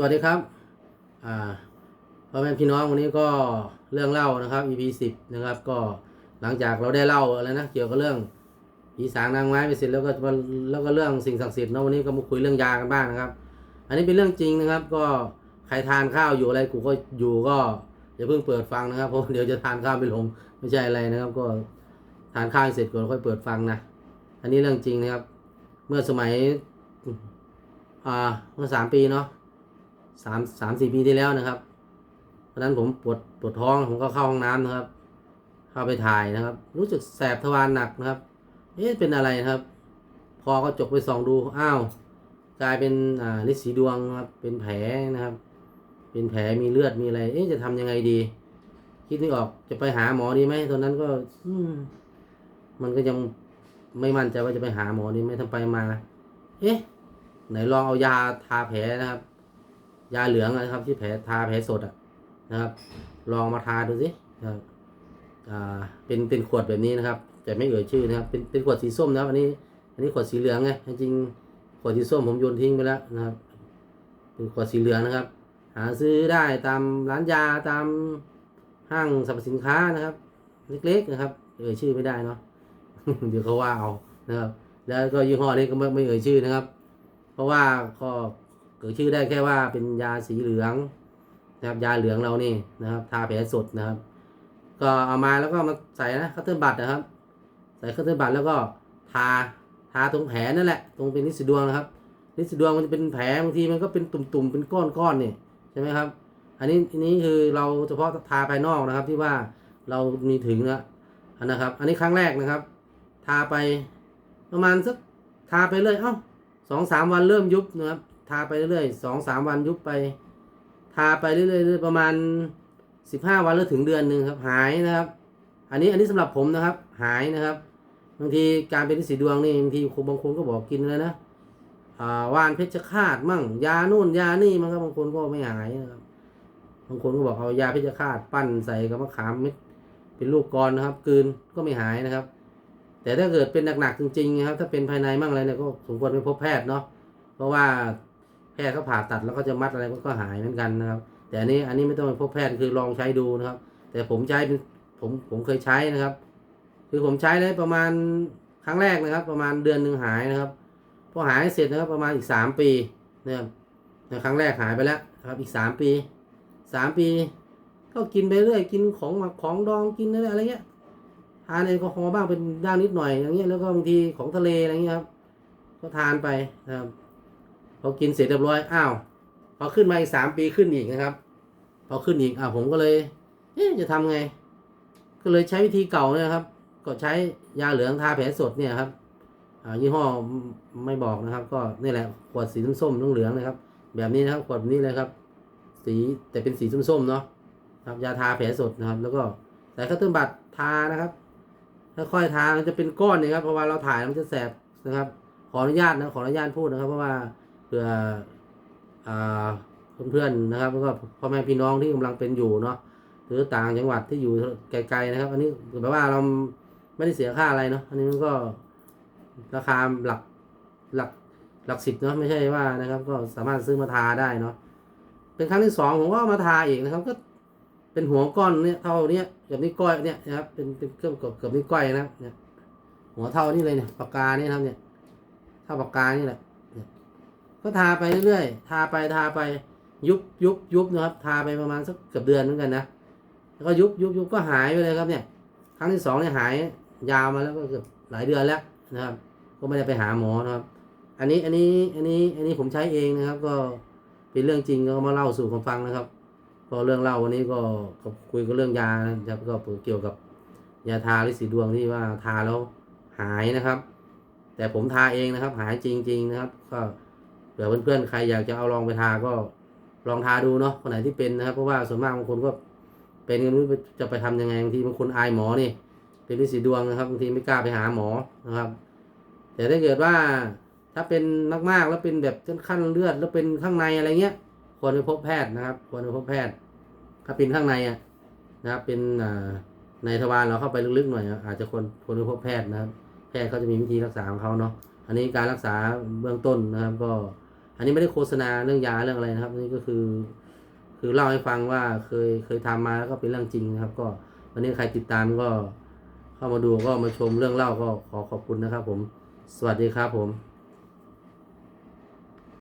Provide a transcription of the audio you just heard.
สวัสดีครับอ่าพ่อแม่พี่น้องวันนี้ก็เรื่องเล่านะครับ EP สิบนะครับ ก็หลังจากเราได้เล่าอะไรนะเกี่ยวกับเรื่องผีสางนางไม้ไปเสร็จแล้วก็มาแล้วก็เรื่องสิ่งศักดิ์สิทธิ์เนอะวันนี้ก็มาคุยเรื่องยากันบ้างนะครับ อันนี้เป็นเรื่องจริงนะครับ ก็ใครทานข้าวอยู่อะไรกูก็อยู่ก็อย่าเพิ่งเปิดฟังนะครับเพราะเดี๋ยวจะทานข้าวไม่ลงไม่ใช่อะไรนะครับ ก็ทานข้าวเสร็จก่อนค่อยเปิดฟังนะอันนี้เรื่องจริงนะครับ เมื่อสมัยอ่าเมื่อสามปีเนาะ สามสามสี่ปีที่แล้วนะครับตอนนั้นผมปวดปวดท้องผมก็เข้าห้องน้ำนะครับ เข้าไปถ่ายนะครับ รู้สึกแสบทวารหนักนะครับเอ๊ะเป็นอะไรนะครับ พอก็จกไปส่องดูอ้าวกลายเป็นอ่าฤทธิ์สีดวงครับเป็นแผลนะครับ เป็นแผลมีเลือดมีอะไร เอ๊ะจะทำยังไงดี คิดไม่ออกจะไปหาหมอดีไหมตอนนั้นก็ อืมมันก็ยังไม่มั่นใจว่าจะไปหาหมอดีไหมทำไปมา เอ๊ะไหนลองเอายาทาแผลนะครับ ยาเหลืองนะครับ ที่แผลทาแผลสดอะนะครับ ลองมาทาดูสินะครับอ่าเป็นเป็นขวดแบบนี้นะครับ แต่ไม่เอ่ยชื่อนะครับ เป็นเป็นขวดสีส้มนะครับอันนี้ อันนี้ขวดสีเหลืองไงจริงขวดสีส้มผมโยนทิ้งไปแล้วนะครับ เป็นขวดสีเหลืองนะครับ หาซื้อได้ตามร้านยาตามห้างสรรพสินค้านะครับ เล็กๆนะครับ เอ่ยชื่อไม่ได้เนาะเดี๋ยวเขาว่าเอานะครับ แล้วก็ยี่ห้อนี้ก็ไม่ไม่เอ่ยชื่อนะครับ เพราะว่าก็ เกิดชื่อได้แค่ว่าเป็นยาสีเหลืองนะครับยาเหลืองเรานี่นะครับ ทาแผลสดนะครับ ก็เอามาแล้วก็มาใส่นะคัตเตอร์บัตนะครับ ใส่คัตเตอร์บัตแล้วก็ทาทาตรงแผลนั่นแหละตรงเป็นนิสดวงนะครับ นิสดวงมันจะเป็นแผลบางทีมันก็เป็นตุ่มๆเป็นก้อนๆนี่ใช่ไหมครับ อันนี้อันนี้คือเราเฉพาะทาภายนอกนะครับ ที่ว่าเรามีถึงแล้วนะครับ อันนี้ครั้งแรกนะครับ ทาไปประมาณสักทาไปเลยเอ้าสองสามวันเริ่มยุบนะครับ ทาไปเรื่อยๆสองสามวันยุบไป ทาไปเรื่อยๆประมาณสิบห้าวันหรือถึงเดือนหนึ่งครับหายนะครับ อันนี้อันนี้สำหรับผมนะครับ หายนะครับบางทีการเป็นฤทธิ์สีดวงนี่บางทีคนบางคนก็บอกกินอะไรนะอ่าวานเพชฌฆาตมั่งยาโน่นยานี่มันก็บางคนก็ไม่หายนะครับบางคนก็บอกเอายาเพชฌฆาตปั้นใส่กับมะขามเม็ดเป็นลูกกรอนนะครับกืนก็ไม่หายนะครับ แต่ถ้าเกิดเป็นหนักๆจริงๆนะครับ ถ้าเป็นภายในมั่งอะไรเนี่ยก็สมควรไปพบแพทย์เนาะเพราะว่า พทย์เขาผ่าตัดแล้วก็จะมัดอะไรก็หายเหมือนกันนะครับ แต่อันนี้อันนี้ไม่ต้องไปพบแพทย์คือลองใช้ดูนะครับ แต่ผมใช้เป็นผมผมเคยใช้นะครับ คือผมใช้ได้ประมาณครั้งแรกนะครับ ประมาณเดือนหนึ่งหายนะครับพอหายเสร็จนะครับประมาณอีกสามปีนะครับในครั้งแรกหายไปแล้วนะครับอีกสามปีสามปี ก็กินไปเรื่อยกินของหมักของดองกินอะไรอะไรเงี้ยทานแอลกอฮอล์บ้างเป็นด้านนิดหน่อยอย่างเงี้ยแล้วก็บางทีของทะเลอะไรเงี้ยครับก็ทานไปนะครับ พอกินเสร็จเรียบร้อยอ้าวพอขึ้นมาอีกสามปีขึ้นอีกนะครับ พอขึ้นอีกอ้าวผมก็เลยเอ๊ะจะทำไง ก็เลยใช้วิธีเก่าเนี่ยครับ ก็ใช้ยาเหลืองทาแผลสดเนี่ยครับอ่ายี่ห้อไม่บอกนะครับ ก็นี่แหละขวดสีส้มๆเหลืองๆนะครับ แบบนี้นะครับขวดแบบนี้เลยครับ สีแต่เป็นสีส้มๆเนาะครับยาทาแผลสดนะครับ แล้วก็ใส่ข้าวต้มบัตรทานะครับค่อยๆทามันจะเป็นก้อนนะครับเพราะว่าเราถ่ายมันจะแสบนะครับ ขออนุญาตนะขออนุญาตพูดนะครับ เพราะว่า เผื่ออาเพื่อนๆนะครับแล้วก็พ่อแม่พี่น้องที่กำลังเป็นอยู่เนาะหรือต่างจังหวัดที่อยู่ไกลๆนะครับ อันนี้แปลว่าเราไม่ได้เสียค่าอะไรเนาะอันนี้มันก็ราคาหลักหลักหลักสิบเนาะไม่ใช่ว่านะครับ ก็สามารถซื้อมาทาได้เนาะเป็นครั้งที่สองผมก็มาทาอีกนะครับ ก็เป็นหัวก้อนเนี่ยเท่าเนี้ยเกือบนิ้วก้อยเนี่ยนะครับเป็นเป็นเครื่องเกือบเกือบนิ้วก้อยนะเนี่ยหัวเท่านี้เลยเนี่ยปากกาเนี่ยนะครับเนี่ยเท่าปากกานี่แหละเนี่ย ก็ทาไปเรื่อยๆ ทาไปทาไปยุบยุบยุบนะครับ ทาไปประมาณสักเกือบเดือนเหมือนกันนะ แล้วก็ยุบยุบยุบก็หายไปเลยครับเนี่ย ครั้งที่สองเนี่ยหายยาวมาแล้วก็เกือบหลายเดือนแล้วนะครับ ก็ไม่ได้ไปหาหมอนะครับ อันนี้อันนี้อันนี้อันนี้ผมใช้เองนะครับ ก็เป็นเรื่องจริงก็มาเล่าสู่ผมฟังนะครับ ก็เรื่องเล่าวันนี้ก็คุยกันเรื่องยานะครับก็เกี่ยวกับยาทาฤทธิ์สีดวงที่ว่าทาแล้วหายนะครับ แต่ผมทาเองนะครับ หายจริง ๆ นะครับ ก็ ผื่อเพื่อนๆใครอยากจะเอาลองไปทาก็ลองทาดูเนาะคนไหนที่เป็นนะครับ เพราะว่าส่วนมากบางคนก็เป็นกันรู้จะไปทำยังไงบางทีบางคนอายหมอนี่เป็นฤทธิ์สีดวงนะครับบางทีไม่กล้าไปหาหมอนะครับ แต่ถ้าเกิดว่าถ้าเป็นมากๆแล้วเป็นแบบขั้นเลือดแล้วเป็นข้างในอะไรเงี้ยควรไปพบแพทย์นะครับ ควรไปพบแพทย์ ถ้าเป็นข้างในอะนะครับเป็นในทวารเราเข้าไปลึกๆหน่อย อาจจะควรควรไปพบแพทย์นะครับ แพทย์เขาจะมีวิธีรักษาของเขาเนาะอันนี้การรักษาเบื้องต้นนะครับก็ อันนี้ไม่ได้โฆษณาเรื่องยาเรื่องอะไรนะครับ นี่ก็คือ คือเล่าให้ฟังว่าเคยเคยทำมาแล้วก็เป็นเรื่องจริงนะครับ ก็วันนี้ใครติดตามก็เข้ามาดูก็มาชมเรื่องเล่าก็ขอขอบคุณนะครับ ผม สวัสดีครับผม